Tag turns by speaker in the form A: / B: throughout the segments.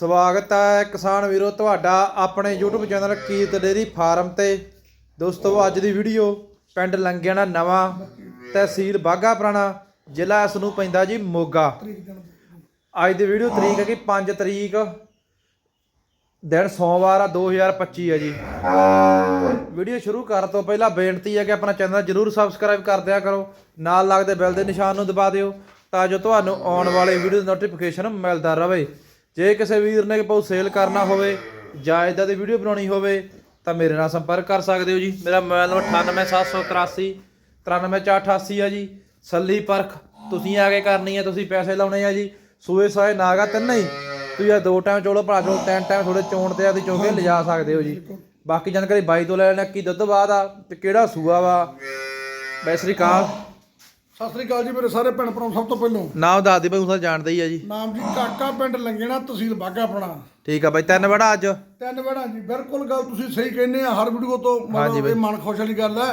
A: ਸਵਾਗਤ ਹੈ ਕਿਸਾਨ ਵੀਰੋ, ਤੁਹਾਡਾ ਆਪਣੇ YouTube channel Kirat dairy farm ਤੇ। ਦੋਸਤੋ, ਅੱਜ ਦੀ ਵੀਡੀਓ ਪਿੰਡ ਲੰਗਿਆਣਾ ਨਵਾਂ ਤਹਿਸੀਲ ਬਾਗਾ ਪੁਰਾਣਾ, ਜ਼ਿਲ੍ਹਾ ਇਸ ਨੂੰ ਪੈਂਦਾ ਜੀ ਮੋਗਾ। ਅੱਜ ਦੀ ਵੀਡੀਓ ਤਰੀਕ ਹੈ ਕਿ 5 ਤਰੀਕ ਦਿਨ ਸੋਮਵਾਰ ਆ 2025 ਹੈ ਜੀ। ਵੀਡੀਓ ਸ਼ੁਰੂ ਕਰਨ ਤੋਂ ਪਹਿਲਾਂ ਬੇਨਤੀ ਹੈ ਕਿ ਆਪਣਾ ਚੈਨਲ ਜਰੂਰ ਸਬਸਕ੍ਰਾਈਬ ਕਰ ਦਿਆ ਕਰੋ। ਨਾਲ ਲੱਗਦੇ ਬੈਲ ਦੇ ਨਿਸ਼ਾਨ ਨੂੰ ਦਬਾ ਦਿਓ ਤਾਂ ਜੋ ਤੁਹਾਨੂੰ ਆਉਣ ਵਾਲੇ ਵੀਡੀਓ ਦੀ ਨੋਟੀਫਿਕੇਸ਼ਨ ਮਿਲਦਾ ਰਹੇ। ਜੇ ਕਿਸੇ ਵੀਰ ਨੇ ਕੋਈ ਸੇਲ ਕਰਨਾ ਹੋਵੇ ਜਾਂ ਇਦਾਂ ਦੀ ਵੀਡੀਓ ਬਣਾਉਣੀ ਹੋਵੇ, ਤਾਂ ਮੇਰੇ ਨਾਲ ਸੰਪਰਕ ਕਰ ਸਕਦੇ ਹੋ ਜੀ। ਮੇਰਾ ਮੋਬਾਈਲ ਨੰਬਰ 98783 93488 ਆ ਜੀ। ਸੱਲੀ ਪਰਖ, ਤੁਸੀਂ ਆ ਕੇ ਕਰਨੀ ਹੈ, ਤੁਸੀਂ ਪੈਸੇ ਲਾਉਣੇ ਆ ਜੀ। ਸੂਏ ਸਾਏ ਨਾਗਾ ਤਿੰਨ ਹੀ। ਤੁਸੀਂ ਇਹ ਦੋ ਟਾਈਮ ਚੋਲੋ, ਭਰਾ ਚੋਲੋ, ਤਿੰਨ ਟਾਈਮ ਥੋੜੇ ਚੋਣ ਤੇ ਆ ਆਦੀ ਚੋਕੇ ਲਿਜਾ ਸਕਦੇ ਹੋ ਜੀ। ਬਾਕੀ ਜਾਣਕਾਰੀ ਬਾਈ ਤੋਂ ਲੈ ਲੈਣਾ ਕੀ ਦੁੱਧ ਬਾਅਦ ਆ ਤੇ ਕਿਹੜਾ ਸੂਆ ਵਾ। ਬੈਸਰੀ ਕਾਲ
B: ਸਤਿ ਸ੍ਰੀ ਅਕਾਲ ਜੀ ਮੇਰੇ ਸਾਰੇ ਭੈਣ ਭਰਾ ਸਭ ਤੋਂ ਪਹਿਲਾਂ।
A: ਨਾਮ ਦੱਸ ਦੇ ਬਈ ਤੁਸੀਂ ਜਾਣਦੇ ਹੀ ਆ ਜੀ।
B: ਨਾਮ ਜੀ ਕਾਕਾ ਪਿੰਡ ਲੰਗੇਣਾ ਤਹਿਸੀਲ ਬਾਗਾ ਆਪਣਾ
A: ਠੀਕ ਆ ਬਾਈ ਤਿੰਨ ਬੜਾ ਅੱਜ।
B: ਤਿੰਨ ਵੜਾ ਜੀ ਬਿਲਕੁਲ ਗੱਲ ਤੁਸੀਂ ਸਹੀ ਕਹਿੰਦੇ ਆ ਹਰ ਵੀਡੀਓ ਤੋਂ ਮਤਲਬ ਇਹ ਮਨ ਖੁਸ਼ ਵਾਲੀ ਗੱਲ ਹੈ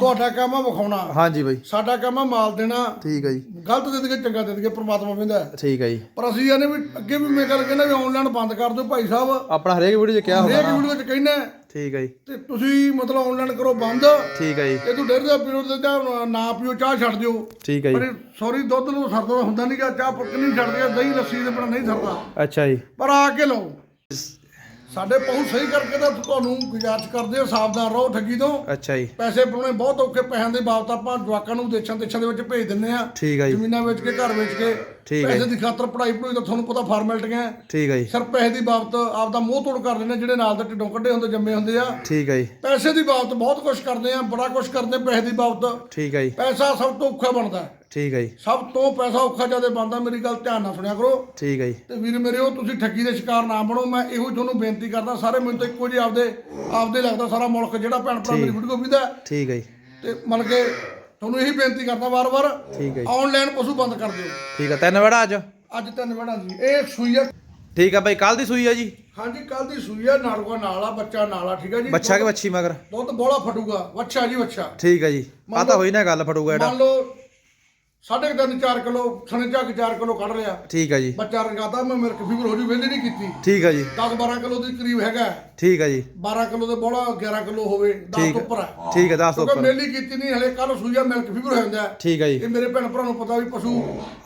B: ਤੁਹਾਡਾ ਕੰਮ ਆ ਵਿਖਾਉਣਾ।
A: ਹਾਂਜੀ ਬਾਈ।
B: ਸਾਡਾ ਕੰਮ ਆ ਮਾਲ ਦੇਣਾ।
A: ਠੀਕ ਆ ਜੀ।
B: ਗਲਤ ਦੇ ਦੇ ਚੰਗਾ ਦੇ ਦੇ ਪ੍ਰਮਾਤਮਾ ਕਹਿੰਦਾ
A: ਠੀਕ ਆ ਜੀ।
B: ਪਰ ਅਸੀਂ ਇਹਨੇ ਵੀ ਅੱਗੇ ਵੀ ਮੈਂ ਗੱਲ ਕਹਿੰਦਾ ਵੀ ਆਨਲਾਈਨ ਬੰਦ ਕਰ ਦਿਓ ਭਾਈ ਸਾਹਿਬ।
A: ਆਪਣਾ ਹਰੇਕ ਵੀਡੀਓ 'ਚ ਕਿਹਾ ਹੋਗਾ
B: ਹਰੇਕ ਵੀਡੀਓ 'ਚ ਕਹਿੰਦੇ
A: ਠੀਕ ਆ ਜੀ।
B: ਤੇ ਤੁਸੀਂ ਮਤਲਬ ਆਨਲਾਈਨ ਕਰੋ ਬੰਦ।
A: ਠੀਕ ਆ ਜੀ।
B: ਇਹ ਤੂੰ ਦਾ ਪੀਓ ਤੇ ਚਾਹ ਨਾ ਪੀਓ ਚਾਹ ਛੱਡ ਦਿਓ।
A: ਠੀਕ ਆ ਜੀ।
B: ਪਰ ਸੌਰੀ ਦੁੱਧ ਨੂੰ ਸਰਦਾ ਹੁੰਦਾ ਨਹੀਂ ਗਾ ਚਾਹ ਪੱਕ ਨਹੀਂ ਛੱਡਦੇ ਦਹੀਂ ਲੱਸੀ ਦੇ ਬਿਨਾਂ ਨਹੀਂ ਸਰਦਾ।
A: ਅੱਛਾ ਜੀ।
B: ਪਰ ਆ ਕੇ ਲਓ। ਸਾਡੇ ਪਹੁੰਚ ਸਹੀ ਕਰਕੇ ਤਾਂ ਤੁਹਾਨੂੰ ਗੁਜ਼ਾਰਿਸ਼ ਕਰਦੇ ਆ ਸਾਵਧਾਨ ਰਹੋ ਠੱਗੀ ਤੋਂ।
A: ਅੱਛਾ ਜੀ।
B: ਪੈਸੇ ਪਾਉਣੇ ਬਹੁਤ ਔਖੇ ਪੈਸਿਆਂ ਦੇ ਬਾਬਤ ਆਪਾਂ ਜਵਾਕਾਂ ਨੂੰ ਦੇਸ਼ਾਂ ਦੇਸ਼ਾਂ ਦੇ ਵਿੱਚ ਭੇਜ ਦਿੰਨੇ ਆ
A: ਠੀਕ ਆ ਜੀ।
B: ਜ਼ਮੀਨਾਂ ਵੇਚ ਕੇ ਘਰ ਵੇਚ ਕੇ
A: ਠੀਕ ਹੈ।
B: ਪੈਸੇ ਦੀ ਖਾਤਰ ਪੜਾਈ ਪੜੂਈ ਤਾਂ ਤੁਹਾਨੂੰ ਪਤਾ ਫਾਰਮੈਲਟੀਆਂ ਹੈ।
A: ਠੀਕ ਆ ਜੀ।
B: ਸਿਰ ਪੈਸੇ ਦੀ ਬਾਬਤ ਆਪਦਾ ਮੂੰਹ ਤੋੜ ਕਰ ਲੈਣੇ ਜਿਹੜੇ ਨਾਲ ਦੇ ਢਿੱਡੋਂ ਕੱਢੇ ਹੁੰਦੇ ਜੰਮੇ ਹੁੰਦੇ ਆ।
A: ਠੀਕ ਆ ਜੀ।
B: ਪੈਸੇ ਦੀ ਬਾਬਤ ਬਹੁਤ ਕੁਝ ਕਰਦੇ ਆ ਬੜਾ ਕੁਝ ਕਰਦੇ ਪੈਸੇ ਦੀ ਬਾਬਤ।
A: ਠੀਕ ਆ ਜੀ।
B: ਪੈਸਾ ਸਭ ਤੋਂ ਔਖਾ ਬਣਦਾ ਹੈ।
A: ਠੀਕ ਆ ਜੀ।
B: ਸਭ ਤੋਂ ਪੈਸਾ ਔਖਾ ਜ਼ਿਆਦਾ ਬਣਦਾ ਮੇਰੀ ਗੱਲ ਧਿਆਨ ਨਾਲ ਸੁਣਿਆ ਕਰੋ।
A: ਠੀਕ ਆ ਜੀ।
B: ਤੇ ਵੀਰ ਮੇਰਿਓ ਤੁਸੀਂ ਠੱਗੀ ਦੇ ਸ਼ਿਕਾਰ ਨਾ ਬਣੋ ਮੈਂ ਇਹੋ ਤੁਹਾਨੂੰ ਬੇਨਤੀ ਕਰਦਾ ਸਾਰੇ ਮੈਨੂੰ ਤਾਂ ਇੱਕੋ ਜਿਹੇ ਆਪਦੇ ਆਪਦੇ ਲੱਗਦਾ ਸਾਰਾ ਮੁਲਕ ਜਿਹੜਾ ਭੈਣ ਭਰਾ ਮੇਰੀ ਵੀਡੀਓ ਵੀਦਾ
A: ਠੀਕ ਆ ਜੀ।
B: ਤੇ ਮਨ ਕੇ ਤੁਹਾਨੂੰ ਇਹੀ ਬੇਨਤੀ ਕਰਦਾ ਵਾਰ-ਵਾਰ
A: ਠੀਕ ਆ ਜੀ।
B: ਆਨਲਾਈਨ ਪਸ਼ੂ ਬੰਦ ਕਰ ਦਿਓ।
A: ਠੀਕ ਆ ਤਿੰਨ ਬੜਾ ਅੱਜ?
B: ਅੱਜ ਤਿੰਨ ਵੜਾ ਜੀ। ਇਹ ਸੂਈ ਆ।
A: ਠੀਕ ਆ ਬਾਈ ਕੱਲ ਦੀ ਸੂਈ ਆ ਜੀ?
B: ਹਾਂਜੀ ਕੱਲ ਦੀ ਸੂਈ ਆ ਨਾੜੂਆ ਨਾਲ ਆ ਬੱਚਾ ਨਾਲ ਆ ਠੀਕ ਆ ਜੀ?
A: ਬੱਚਾ ਕਿ ਬੱਚੀ ਮਗਰ?
B: ਦੁੱਧ ਬੋਲਾ ਫਟੂਗਾ। ਵੱਛਾ ਜੀ ਵੱਛਾ।
A: ਠੀਕ ਆ ਜੀ। ਆ ਤਾਂ ਹੋਈ ਨਾ ਗੱਲ ਫੜੂਗਾ ਜਿਹੜਾ।
B: ਮੰਨ ਲਓ ਸਾਢੇ ਕੁ ਤਿੰਨ 4 ਕਿਲੋ ਸਣੇ ਚੱਕ 4 ਕਿਲੋ ਕੱਢ ਲਿਆ।
A: ਠੀਕ ਆ ਜੀ।
B: ਬੱਚਾ ਰੰਗਾਤਾ ਮੈਂ ਮੇਰੇ ਫੀਵਰ ਹੋ ਜੂ ਵੇਲੇ ਨਹੀਂ ਕੀਤੀ।
A: ਠੀਕ ਆ ਜੀ।
B: 10 12 ਕਿਲੋ ਦੇ ਕਰੀਬ ਹੈਗਾ।
A: ਠੀਕ ਆ ਜੀ।
B: 12 ਕਿਲੋ ਦੇ ਬੋਲਾ 11 ਕਿਲੋ ਹੋਵੇ 10 ਤੋਂ ਉੱਪਰ ਹੈ
A: ਠੀਕ ਆ ਦੱਸ ਦੋ
B: ਕਿਉਂਕਿ ਮੇਲੀ ਕੀਤੀ ਨਹੀਂ ਹਲੇ ਕੱਲ ਸੂਈਆ ਮਿਲਕ ਫੀਵਰ ਹੋ ਜਾਂਦਾ। ਹੈ।
A: ਠੀਕ ਆ ਜੀ।
B: ਇਹ ਮੇਰੇ ਭੈਣ ਭਰਾ ਨੂੰ ਪਤਾ ਵੀ ਪਸ਼ੂ।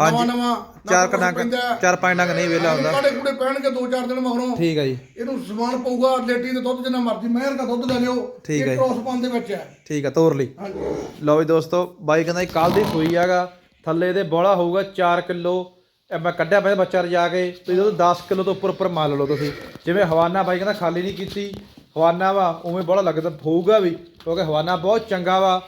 B: ਨਵਾਂ ਨਵਾਂ
A: ਚਾਰ ਕਨਾਕ ਚਾਰ ਪੰਜ ਡੰਗ ਨਹੀਂ ਵੇਲਾ ਹੁੰਦਾ।
B: ਕਾੜੇ ਕੁੜੇ ਪੈਣਗੇ 2-4 ਦਿਨ ਮਗਰੋਂ।
A: ਠੀਕ ਆ ਜੀ।
B: ਇਹਨੂੰ ਸਮਾਨ ਪਊਗਾ ਲੇਟੀ ਦੇ ਦੁੱਧ ਜਿੰਨਾ ਮਰਜ਼ੀ ਮਹਿਰ ਦਾ ਦੁੱਧ ਲੈ ਲਿਓ।
A: ਹੈ।
B: ਇਹ ਕ੍ਰੋਸ ਪਾਉਣ ਦੇ ਵਿੱਚ ਹੈ।
A: ਠੀਕ ਆ ਤੋਰ ਲਈ। ਲਓ ਵੀ ਦੋਸਤੋ ਬਾਈ ਕਹਿੰਦਾ ਕੱਲ ਦੀ ਸੂਈ ਹੈਗਾ। ਥੱਲੇ ਇਹਦੇ ਬੋਲਾ ਹੋਊਗਾ 4 ਕਿਲੋ। ਇਹ ਮੈਂ ਕੱਢਿਆ ਪਿਆ ਬੱਚਾ ਰਜਾ ਕੇ। ਤੁਸੀਂ ਉਹ 10 ਕਿਲੋ ਤੋਂ ਉੱਪਰ ਉੱਪਰ ਮੰਨ ਲਓ ਤੁਸੀਂ। ਜਿਵੇਂ ਹਵਾਨਾ ਬਾਈ ਕਹਿੰਦਾ ਖਾਲੀ ਨਹੀਂ ਕੀਤੀ। ਹਵਾਨਾ ਵਾ ਉਵੇਂ ਬੋਲਾ ਲੱਗਦਾ ਹੋਊਗਾ ਵੀ। ਕਿਉਂਕਿ ਹਵਾਨਾ ਬਹੁਤ ਚੰਗਾ ਵਾ।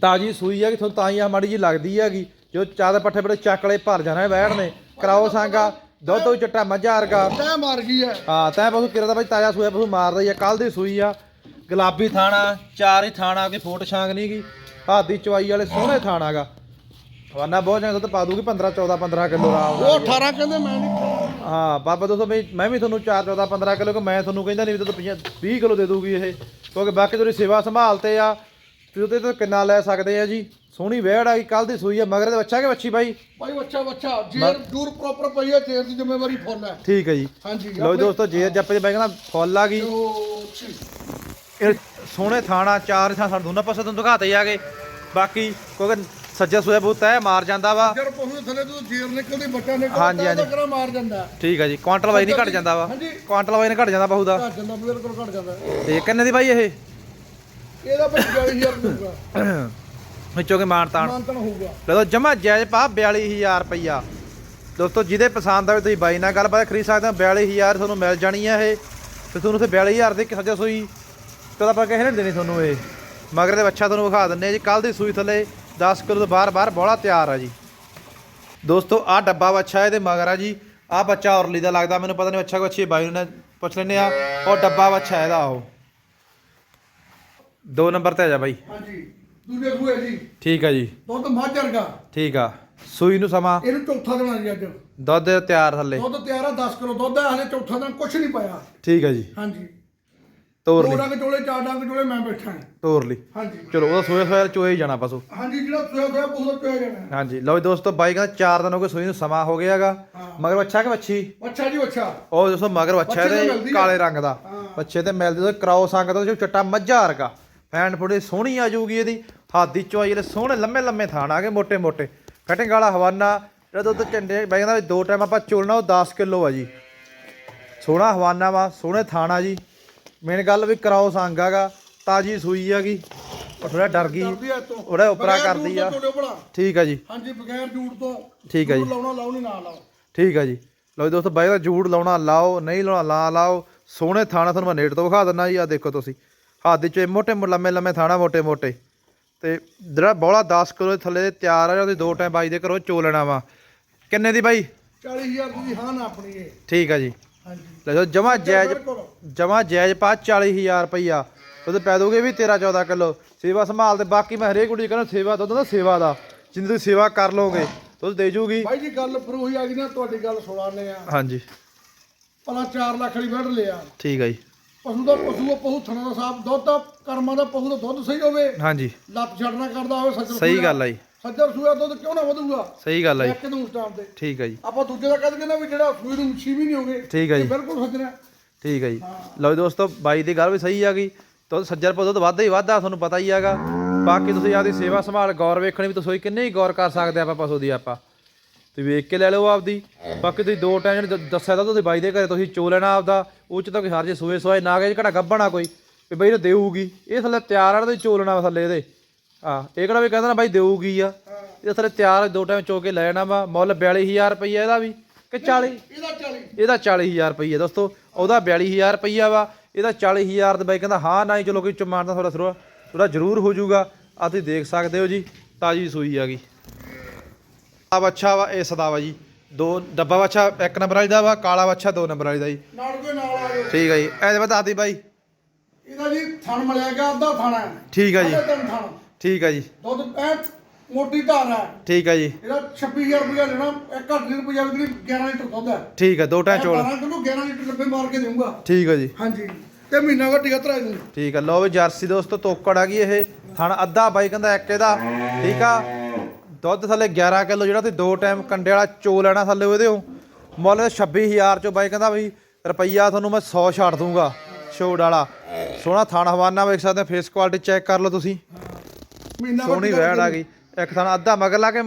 A: ਤਾਜੀ ਸੂਈ ਹੈ ਕਿ ਤੁਹਾਨੂੰ ਤਾਂ ਹੀ ਆ ਮਾੜੀ ਜੀ ਲੱਗਦੀ ਹੈਗੀ ਜੋ ਦੇ ਪੱਠੇ ਬੜੇ ਚੱਕਲੇ ਭਰ ਜਾਣਾ ਵਹਿੜ ਨੇ। ਕਰਾਓ ਸੰਗਾ। ਦੁੱਧ ਤੋਂ ਚੱਟਾ ਮੱਝਾ ਵਰਗਾ।
B: ਤੈ ਮਾਰ ਗਈ ਹੈ
A: ਹਾਂ ਤੈਂ ਪਸ਼ੂ ਕਿਰਦਾ ਬਾਈ ਤਾਜ਼ਾ ਸੂਆ ਪਸ਼ੂ ਮਾਰਦਾ ਹੀ ਆ। ਕੱਲ ਦੀ ਸੂਈ ਆ। ਗੁਲਾਬੀ ਥਾਣਾ ਚਾਰ ਹੀ ਥਾਣਾ ਕੋਈ ਫੋਟ ਛਾਂਗ ਨਹੀਂ ਗੀ ਹੱਥ ਦੀ ਚਵਾਈ ਵਾਲੇ ਸੋਹਣੇ ਥਾਣਾਗਾ ਹਵਾਨਾ ਬਹੁਤ ਚੰਗਾ ਦੁੱਧ ਪਾ ਦੂਗੀ 15 14 15 ਕਿਲੋ ਆਰਾਮ
B: ਉਹ 18 ਕਹਿੰਦੇ ਮੈਂ ਨਹੀਂ
A: ਹਾਂ ਬਾਬਾ ਦੋਸਤੋ ਮੈਂ ਮੈਂ ਵੀ ਤੁਹਾਨੂੰ 4 14 15 ਕਿਲੋ ਕਿ ਮੈਂ ਤੁਹਾਨੂੰ ਕਹਿੰਦਾ ਨਹੀਂ ਵੀ ਦੁੱਧ 20 ਕਿਲੋ ਦੇ ਦੂਗੀ ਇਹ। ਕਿਉਂਕਿ ਬਾਕੀ ਤੁਹਾਡੀ ਸੇਵਾ ਸੰਭਾਲ ਤੇ ਆ ਤੁਸੀਂ ਉਹਦੇ ਤੋਂ ਕਿੰਨਾ ਲੈ ਸਕਦੇ ਆ ਜੀ? ਸੋਹਣੀ ਵੇੜ ਆ ਕੱਲ ਦੀ ਸੂਈ ਆ ਮਗਰ ਦੇ ਬੱਚਾ ਕਿ ਬੱਚੀ ਬਾਈ?
B: ਭਾਈ ਬੱਚਾ ਬੱਚਾ ਜੇਰ ਦੂਰ ਪ੍ਰੋਪਰ ਪਈ ਹੈ ਜੇਰ ਦੀ ਜ਼ਿੰਮੇਵਾਰੀ ਫੁੱਲ ਹੈ
A: ਠੀਕ ਹੈ ਜੀ।
B: ਹਾਂਜੀ
A: ਲੋ ਦੋਸਤੋ ਜੇ ਜੱਪੇ ਦੇ ਬਾਈ ਕਹਿੰਦਾ ਫੁੱਲ ਆ ਗਈ। ਇਹ ਸੋਹਣੇ ਥਾਣਾ ਚਾਰ ਥਾਂ ਸਾਨੂੰ ਦੋਨਾਂ ਪਾਸੇ ਤੋਂ ਦਿਖਾਤੇ ਜਾਗੇ। ਬਾਕੀ ਕਿਉਂਕਿ ਸੱਜਾ ਸੋਇਆ ਬਹੁਤ ਤੈ ਮਾਰ ਜਾਂਦਾ ਵਾ।
B: ਜਦ ਪਸ਼ੂ ਥੱਲੇ ਤੋਂ ਜੇਰ ਨਿਕਲਦੀ ਬੱਚਾ ਨਿਕਲਦਾ
A: ਹਾਂਜੀ, ਹਾਂਜੀ।
B: ਕਰਾ ਮਾਰ ਜਾਂਦਾ।
A: ਠੀਕ ਹੈ ਜੀ ਕੁਆਂਟਲ ਵਾਈ ਨਹੀਂ ਘਟ ਜਾਂਦਾ ਵਾ।
B: ਹਾਂਜੀ।
A: ਕੁਆਂਟਲ ਵਾਈ ਨਹੀਂ ਘਟ ਜਾਂਦਾ ਬਹੁ ਦਾ।
B: ਘੱਟ ਜਾਂਦਾ ਬਿਲਕੁਲ ਘੱਟ ਜਾਂਦਾ।
A: ਤੇ ਕਿੰਨੇ ਦੀ ਬਾਈ ਇਹ?
B: ਇਹਦਾ ਭਾਈ 40000 ਹੋਊਗਾ।
A: ਵਿੱਚੋਂ ਕੇ ਮਾਨ ਤਾਣ
B: ਮਾਨਤਨ ਹੋਊਗਾ।
A: ਲਓ ਜਮਾ ਜਾਇਜ਼ ਪਾ 42000 ਰੁਪਈਆ। ਦੋਸਤੋ ਜਿਹਦੇ ਪਸੰਦ ਆਵੇ ਤੁਸੀਂ ਬਾਈ ਨਾਲ ਗੱਲਬਾਤ ਖਰੀਦ ਸਕਦੇ ਹੋ। 42000 ਤੁਹਾਨੂੰ ਮਿਲ ਜਾਣੀ ਆ ਇਹ। ਤੇ ਤੁਹਾਨੂੰ ਉੱਥੇ 42000 ਦੇ ਸੱਜਾ ਸੂਈ ਤੇ ਆਪਾਂ ਕਿਸੇ ਨੇ ਦੇਣੀ ਤੁਹਾਨੂੰ ਇਹ। ਮਗਰ ਦੇ ਬੱਚਾ ਤੁਹਾਨੂੰ ਵਿਖਾ ਦਿੰਨੇ ਆ ਜੀ ਕੱਲ ਦੀ ਸੂਈ ਥੱਲੇ। 10 ਕਿਲੋ ਤੋਂ ਬਾਹਰ ਬਾਹਰ ਬੋਲਾ ਤਿਆਰ ਆ ਜੀ। ਦੋਸਤੋ ਆ ਡੱਬਾ ਬੱਚਾ ਇਹਦੇ ਮਗਰ ਆ ਜੀ। ਆ ਬੱਚਾ ਔਰਲੀ ਦਾ ਲੱਗਦਾ ਮੈਨੂੰ ਪਤਾ ਨਹੀਂ ਅੱਛਾ ਕੋ ਅੱਛੀ ਬਾਈ ਨੇ ਪੁੱਛ ਲੈਨੇ ਆ। ਉਹ ਡੱਬਾ ਬੱਚਾ ਇਹਦਾ ਉਹ। ਦੋ ਨੰਬਰ ਤੇ ਆ ਜਾ ਬਾਈ।
B: ਹਾਂਜੀ ਦੂਜੇ ਖੂਏ ਜੀ।
A: ਠੀਕ ਆ ਜੀ।
B: ਦੁੱਧ ਮੱਝ ਵਰਗਾ।
A: ਠੀਕ ਆ। ਸੂਈ ਨੂੰ ਸਮਾਂ।
B: ਇਹਨੂੰ ਚੌਥਾ ਦੇਣਾ ਜੀ ਅੱਜ।
A: ਦੁੱਧ ਤਿਆਰ ਥੱਲੇ।
B: ਦੁੱਧ ਤਿਆਰ ਆ 10 ਕਿਲੋ ਦੁੱਧ ਹੈ ਹਲੇ ਚੌਥਾ ਦਿਨ ਕੁਝ ਨਹੀਂ ਪਾਇਆ।
A: ਠੀਕ ਆ ਜੀ।
B: ਹਾਂਜੀ।
A: ਤੋਰ
B: ਦੋ
A: ਲਈ।
B: ਡੰਗ ਚੋਲੇ ਚਾਰ ਡੰਗ ਚੋਲੇ ਮੈਂ ਬੈਠਾ ਹਾਂ।
A: ਤੋਰ ਲਈ।
B: ਹਾਂਜੀ।
A: ਚਲੋ ਉਹਦਾ ਸੋਇਆ ਸੋਇਆ ਚੋਏ ਹੀ ਜਾਣਾ ਪਸੂ।
B: ਹਾਂਜੀ ਜਿਹੜਾ ਸੋਇਆ ਹੋਇਆ ਉਹਦਾ ਪਿਆ ਜਾਣਾ।
A: ਹਾਂਜੀ। ਲਓ ਜੀ ਦੋਸਤੋ ਬਾਈ ਕਹਿੰਦਾ ਚਾਰ ਦਿਨ ਹੋ ਗਏ ਸੋਈ ਨੂੰ ਸਮਾਂ ਹੋ ਗਿਆਗਾ ਹਾਂ। ਮਗਰ ਅੱਛਾ ਕਿ ਵੱਛੀ?
B: ਅੱਛਾ ਜੀ ਅੱਛਾ
A: ਉਹ ਦੋਸਤੋ ਮਗਰ ਅੱਛਾ
B: ਵੱਛੇ ਤੇ
A: ਇਹਦੇ ਕਾਲੇ ਰੰਗ ਦਾ।
B: ਹਾਂ।
A: ਵੱਛੇ ਤੇ ਮਿਲਦੇ ਦੋਸਤੋ ਕਰਾਓ ਸੰਗ ਦਾ ਜੋ ਚਟਾ ਮੱਝਾ ਵਰਗਾ। ਫੈਨ ਫੁੜੇ ਸੋਹਣੀ ਆ ਜੂਗੀ ਇਹਦੀ। ਹਾਦੀ ਚੋਈ ਜਿਹੜੇ ਸੋਹਣੇ ਲੰਮੇ ਲੰਮੇ ਥਾਣ ਆ ਗਏ ਮੋਟੇ ਮੋਟੇ। ਕਟਿੰਗ ਵਾਲਾ ਹਵਾਨਾ। ਜਿਹੜਾ ਦੁੱਧ ਝੰਡੇ ਬਾਈ ਕਹਿੰਦਾ ਵੀ ਦੋ ਟਾਈਮ ਆਪਾਂ ਚੋਲਣਾ ਉਹ 10 ਕਿਲੋ ਆ ਜੀ। ਸੋਹਣਾ ਹਵਾਨਾ ਵਾ ਸੋਹਣੇ ਥਾਣ ਆ ਜੀ। ਮੇਨ ਗੱਲ ਵੀ ਕਰਾਓ ਸੰਗ ਆਗਾ ਤਾਜੀ ਸੂਈ ਆਗੀ ਉਹ ਥੋੜਾ ਡਰ ਗਈ।
B: ਕਰਦੀ ਆ ਤੋਂ
A: ਉਹਦਾ ਉਪਰਾ ਕਰਦੀ ਆ। ਠੀਕ ਆ ਜੀ।
B: ਹਾਂਜੀ ਬਗੈਰ ਜੂੜ ਤੋਂ।
A: ਠੀਕ ਆ ਜੀ।
B: ਜੂੜ ਲਾਉਣਾ ਲਾਉਣੀ ਨਾ ਲਾਓ।
A: ਠੀਕ ਆ ਜੀ। ਲਓ ਜੀ ਦੋਸਤੋ ਬਾਈ ਦਾ ਜੂੜ ਲਾਉਣਾ ਲਾਓ ਨਹੀਂ ਲਾਉਣਾ ਲਾ ਲਾਓ। ਸੋਹਣੇ ਥਾਣਾ ਤੁਹਾਨੂੰ ਮੈਂ ਨੇੜ ਤੋਂ ਵਿਖਾ ਦਿੰਦਾ ਜੀ ਆ ਦੇਖੋ ਤੁਸੀਂ। ਹੱਥ ਦੇ ਚ ਮੋਟੇ ਲੰਮੇ ਲੰਮੇ ਥਾਣਾ ਮੋਟੇ ਮੋਟੇ। ਤੇ ਜਿਹੜਾ ਬੋਲਾ 10 ਕਿਲੋ ਦੇ ਥੱਲੇ ਤਿਆਰ ਆ ਉਹਦੇ ਦੋ ਟਾਈਮ ਬਾਈ ਦੇ ਘਰੋਂ ਚੋ ਲੈਣਾ ਵਾ। ਕਿੰਨੇ ਦੀ ਬਾਈ?
B: 40000 ਦੀ ਹਾਂ ਨਾ ਆਪਣੀ ਇਹ।
A: ਠੀਕ ਆ ਜੀ। ਲੈ ਜਾਓ ਜਮਾ ਜਾਇਜ਼ ਜਮਾ ਜਾਇਜ਼ ਪਾ 40000 ਰੁਪਈਆ। ਉਹਦੇ ਪੈ ਦੋਗੇ ਵੀ 13 14 ਕਿਲੋ। ਸੇਵਾ ਸੰਭਾਲ ਤੇ ਬਾਕੀ ਮੈਂ ਹਰੇਕ ਕੁੜੀ ਕਹਿੰਦਾ ਸੇਵਾ ਦੁੱਧ ਦਾ ਸੇਵਾ ਦਾ। ਜਿੰਨੀ ਤੁਸੀਂ ਸੇਵਾ ਕਰ ਲੋਗੇ ਦੁੱਧ ਦੇ ਜੂਗੀ।
B: ਭਾਈ ਜੀ ਗੱਲ ਫਿਰ ਉਹੀ ਆ ਗਈ ਨਾ ਤੁਹਾਡੀ ਗੱਲ ਸੁਣਾਣੇ ਆ
A: ਹਾਂਜੀ।
B: ਭਲਾ 4 ਲੱਖ ਦੀ ਵੱਢ ਲਿਆ।
A: ਠੀਕ ਆ ਜੀ।
B: ਪਸ਼ੂ ਦਾ ਪਸ਼ੂ ਪਸ਼ੂ ਥਣਾ ਦਾ ਸਾਫ਼ ਦੁੱਧ ਦਾ ਕਰਮਾਂ ਦਾ ਪਸ਼ੂ ਦਾ ਦੁੱਧ ਸਹੀ ਹੋਵੇ।
A: ਹਾਂਜੀ।
B: ਲੱਤ ਛੱਡਣਾ ਕਰਦਾ ਹੋਵੇ ਸੱਜਰ
A: ਸਹੀ ਗੱਲ ਆ ਜੀ।
B: ਸੱਜਰ ਸੂਆ ਦੁੱਧ ਕਿਉਂ ਨਾ ਵਧੂਗਾ?
A: ਸਹੀ ਗੱਲ ਆ ਜੀ।
B: ਇੱਕ ਨੂੰ ਉਸ ਟਾਈਮ ਤੇ।
A: ਠੀਕ ਆ ਜੀ।
B: ਆਪਾਂ ਦੂਜੇ ਦਾ ਕਹਿੰਦੇ ਨਾ ਵੀ ਜਿਹੜਾ ਸੂਈ ਨੂੰ ਛੀ ਵੀ ਨਹੀਂ ਹੋਗੇ
A: ਠੀਕ ਆ ਜੀ।
B: ਬਿਲਕੁਲ ਸੱਜਣਾ
A: ਠੀਕ ਹੈ ਜੀ। ਲਓ ਜੀ ਦੋਸਤੋ ਬਾਈ ਦੀ ਗੱਲ ਵੀ ਸਹੀ ਹੈਗੀ ਦੁੱਧ ਸੱਜਰ ਪਾ ਦੁੱਧ ਵੱਧਦਾ ਹੀ ਵੱਧਦਾ ਤੁਹਾਨੂੰ ਪਤਾ ਹੀ ਹੈਗਾ ਬਾਕੀ ਤੁਸੀਂ ਆਪਦੀ ਸੇਵਾ ਸੰਭਾਲ ਗੌਰ ਵੇਖਣੀ ਵੀ ਤੁਸੀਂ ਕਿੰਨੇ ਹੀ ਗੌਰ ਕਰ ਸਕਦੇ ਆਪਾਂ ਪਸ਼ੂ ਦੀ ਆਪਾਂ। ਤੁਸੀਂ ਵੇਖ ਕੇ ਲੈ ਲਓ ਆਪਦੀ। ਬਾਕੀ ਤੁਸੀਂ ਦੋ ਟਾਈਮ ਜਿਹੜੇ ਦੱਸਿਆ ਤਾਂ ਤੁਸੀਂ ਬਾਈ ਦੇ ਘਰੇ ਤੁਸੀਂ ਚੋ ਲੈਣਾ ਆਪਦਾ। ਉਹ ਚ ਤਾਂ ਕੋਈ ਹਰਜੇ ਸੂਏ ਸੋਏ ਨਾ ਗਏ ਘੜਾ ਗੱਬਣਾ ਕੋਈ ਵੀ ਬਈ ਇਹ ਦੇਊਗੀ। ਇਹ ਥੱਲੇ ਤਿਆਰ ਆ ਤੇ ਚੋ ਲੈਣਾ ਥੱਲੇ ਇਹਦੇ। ਆ ਇਹ ਕਿਹੜਾ ਵੀ ਕਹਿੰਦਾ ਨਾ ਬਾਈ ਦੇਊਗੀ ਆ। ਇਹ ਥੱਲੇ ਤਿਆਰ ਆ, ਦੋ ਟਾਈਮ ਚੋ ਕੇ ਲੈ ਜਾਣਾ ਵਾ ਮੁੱਲ 42000 ਰੁਪਈਆ ਇਹਦਾ ਵੀ ਕਿ 40
B: ਇਹਦਾ 40
A: ਇਹਦਾ 40000 ਰੁਪਈਆ ਦੋਸਤੋ ਉਹਦਾ 42000 ਰੁਪਈਆ ਵਾ ਇਹਦਾ 40000 ਦੇ ਬਾਈ ਕਹਿੰਦਾ ਹਾਂ ਨਾ ਚਲੋ ਕੋਈ ਚਮਾਨ ਦਾ ਥੋੜਾ ਥੋੜਾ ਥੋੜਾ ਜ਼ਰੂਰ ਹੋ ਜਾਊਗਾ। ਆ ਤੁਸੀਂ ਦੇਖ ਸਕਦੇ ਹੋ ਜੀ ਤਾਜੀ ਸੂਈ ਆ ਗਈ। ਆ ਬੱਚਾ ਵਾ ਇਸ ਦਾ ਵਾ ਜੀ। ਦੋ ਡੱਬਾ ਬੱਚਾ ਇੱਕ ਨੰਬਰ ਵਾਲੀ ਦਾ ਵਾ ਕਾਲਾ ਬੱਚਾ ਦੋ ਨੰਬਰ ਵਾਲੀ ਦਾ ਜੀ।
B: ਨਾਲ ਕੋਈ ਨਾਲ ਆ ਜਾਓ
A: ਠੀਕ ਹੈ ਜੀ। ਐਦੇ ਬਤਾ ਦੀ ਬਾਈ।
B: ਇਹਦਾ ਜੀ ਥਣ ਮਲਿਆ ਗਿਆ ਅੱਧਾ ਥਾਣਾ
A: ਠੀਕ ਹੈ ਜੀ।
B: ਅੱਧਾ ਤਿੰਨ ਥਣ।
A: ਠੀਕ ਹੈ ਜੀ।
B: ਦੁੱਧ ਪੈਂਟ ਮੋਟੀ ਧਾਰ ਹੈ।
A: ਠੀਕ ਹੈ ਜੀ।
B: ਇਹਦਾ 26000 ਰੁਪਇਆ ਲੈਣਾ ਇੱਕ ਘੱਟ ਨਹੀਂ ਰੁਪਇਆ ਵੀ 11 ਲੀਟਰ ਦੁੱਧ ਹੈ।
A: ਠੀਕ ਹੈ ਦੋ ਟਾਂ ਚੋਲ।
B: 12 ਕਿਲੋ 11 ਲੀਟਰ ਡੱਬੇ ਮਾਰ ਕੇ ਦੇਊਂਗਾ।
A: ਠੀਕ ਹੈ ਜੀ।
B: ਹਾਂਜੀ। ਤੇ ਮਹੀਨਾ ਘੱਟੀ ਘਤਰਾ ਇਹਨੂੰ
A: ਠੀਕ ਆ ਲਓ ਵੀ ਜਰਸੀ ਦੋਸਤੋ ਤੋਕੜ ਆ ਗਈ ਇਹ। ਥਣ ਅੱਧਾ ਬਾਈ ਕਹਿੰਦਾ ਇੱਕ ਇਹਦਾ। ਠੀਕ ਆ। ਦੁੱਧ ਥੱਲੇ 11 ਕਿਲੋ ਜਿਹੜਾ ਤੁਸੀਂ ਦੋ ਟਾਈਮ ਕੰਡੇ ਵਾਲਾ ਚੋ ਲੈਣਾ ਥੱਲੇ ਉਹਦੇ ਮੁੱਲ 26000 ਚੋਂ ਬਾਈ ਕਹਿੰਦਾ ਵੀ ਰੁਪਈਆ ਤੁਹਾਨੂੰ ਮੈਂ 100 ਛੱਡ ਦੂੰਗਾ। ਛੋੜ ਵਾਲਾ। ਸੋਹਣਾ ਥਣ ਹਵਾਨਾ ਵੇਖ ਸਕਦੇ ਫੇਸ ਕੁਆਲਿਟੀ ਚੈੱਕ ਕਰ ਲਓ ਤੁਸੀਂ।
B: ਮਹੀਨਾ
A: ਸੋਹਣੀ ਵੈੜ ਆ ਗਈ। ਇੱਕ ਥਣ ਅੱਧਾ ਮਗਰ ਲਾ ਕੇ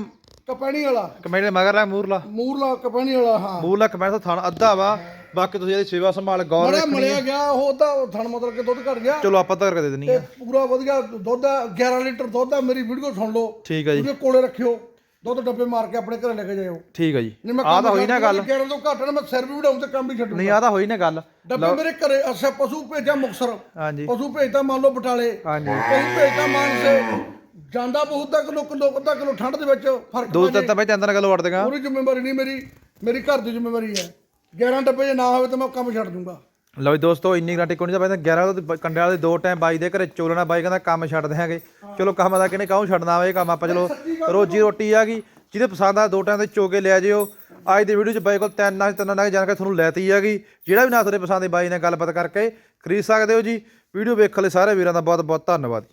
B: ਕਪੈਣੀ ਵਾਲਾ।
A: ਕਮੇਟੇ ਮਗਰ ਲਾ ਮੂਰਲਾ
B: ਮੂਰਲਾ ਕਪੈਣੀ ਵਾਲਾ ਹਾਂ।
A: ਮੂਰਲਾ ਕਮੇਟ ਤੋਂ ਥਣ ਅੱਧਾ ਵਾ। ਬਾਕੀ ਤੁਸੀਂ ਇਹਦੀ ਸੇਵਾ ਸੰਭਾਲ ਗੌਰ
B: ਬੜਾ
A: ਰੱਖਣੀ
B: ਮਲਿਆ ਗਿਆ ਉਹ ਤਾਂ ਥਣ ਮਤਲਬ ਕਿ ਦੁੱਧ ਘਟ ਗਿਆ।
A: ਚਲੋ ਆਪਾਂ ਤਾਂ ਕਰਕੇ ਦੇ ਦੇਣੀ
B: ਤੇ
A: ਆ
B: ਪੂਰਾ ਵਧੀਆ ਦੁੱਧ ਆ 11 ਲੀਟਰ ਦੁੱਧ ਆ ਮੇਰੀ ਵੀਡੀਓ ਸੁਣ ਲਓ।
A: ਠੀਕ ਆ ਜੀ।
B: ਉਹਦੇ ਕੋਲੇ ਰੱਖਿਓ। ਦੁੱਧ ਡੱਬੇ ਮਾਰ ਕੇ ਆਪਣੇ ਘਰੇ ਲੈ ਕੇ ਜਾਇਓ।
A: ਠੀਕ ਆ ਜੀ। ਆਹ ਤਾਂ ਹੋਈ ਨਾ ਗੱਲ।
B: 11 ਤੋਂ ਘੱਟ ਨਾ ਮੈਂ ਸਿਰ ਵੀ ਵਡਾਉਂ ਤੇ ਕੰਮ ਵੀ ਛੱਡੂ
A: ਨਹੀਂ ਆਹ ਤਾਂ ਹੋਈ ਨਾ ਗੱਲ।
B: ਡੱਬੇ ਮੇਰੇ ਘਰੇ ਅੱਛਾ ਪਸ਼ੂ ਭੇਜਾ ਮੁਕਸਰ।
A: ਹਾਂਜੀ।
B: ਪਸ਼ੂ ਭੇਜਦਾ ਮੰਨ ਲਓ ਬਟਾਲੇ।
A: ਹਾਂਜੀ।
B: ਪਸ਼ੂ ਭੇਜਦਾ ਮਾਨਸੇ। ਜਾਂਦਾ ਬਹੁਤ ਦਾ ਕਿਲੋ ਕਿਲੋ ਅੱਧਾ ਕਿਲੋ ਠੰਡ ਦੇ ਵਿੱਚ ਫ਼ਰਕ
A: ਦੋ ਤਿੰਨ ਤਾਂ ਬਈ ਤਿੰਨ ਤਿੰਨ ਕਿਲੋ ਵੜ ਦੇਗਾ।
B: ਪੂਰੀ ਜ਼ਿੰਮੇਵਾਰੀ ਨਹੀਂ ਮੇਰੀ ਮੇਰੀ ਘਰ ਦੀ ਜ਼ਿੰਮੇਵਾਰੀ ਹੈ। 11 ਡੱਬੇ ਜੇ ਨਾ ਹੋਵੇ ਤਾਂ ਮੈਂ ਕੰਮ ਛੱਡ ਦੂੰਗਾ।
A: ਲਓ ਜੀ ਦੋਸਤੋ ਇੰਨੀ ਗਾਂਟੀ ਕੋਣੀ ਦਾ ਪੈਂਦਾ 11 ਤੋਂ ਕੰਡੇ ਵਾਲੇ ਦੋ ਟਾਈਮ ਬਾਈ ਦੇ ਘਰੇ ਚੋਲਣਾ ਬਾਈ ਕਹਿੰਦਾ ਕੰਮ ਛੱਡ ਦਿਆਂਗੇ। ਚਲੋ ਕੰਮ ਦਾ ਕਿਨੇ ਕਾਹਨੂੰ ਛੱਡਣਾ ਵਾ ਇਹ ਕੰਮ? ਆਪਾਂ ਚਲੋ ਰੋਜੀ ਰੋਟੀ ਆ ਗਈ। ਜਿਹਦੇ ਪਸੰਦ ਆ ਦੋ ਟਾਈਮ ਤੇ ਚੋਕੇ ਲਿਆ ਜਿਓ। ਅੱਜ ਦੀ ਵੀਡੀਓ 'ਚ ਬਾਈ ਕੋਲ ਤਿੰਨ ਨਾਲ ਤਿੰਨ ਨਾਲ ਜਾਣਕਾਰੀ ਤੁਹਾਨੂੰ ਲੈਤੀ ਹੈਗੀ ਜਿਹੜਾ ਵੀ ਨਾ ਤੁਹਾਡੇ ਪਸੰਦ ਦੇ ਬਾਈ ਨਾਲ ਗੱਲਬਾਤ ਕਰਕੇ ਖਰੀਦ ਸਕਦੇ ਹੋ ਜੀ। ਵੀਡੀਓ ਵੇਖਣ ਲਈ ਸਾਰੇ ਵੀਰਾਂ ਦਾ ਬਹੁਤ ਬਹੁਤ ਧੰਨਵਾਦ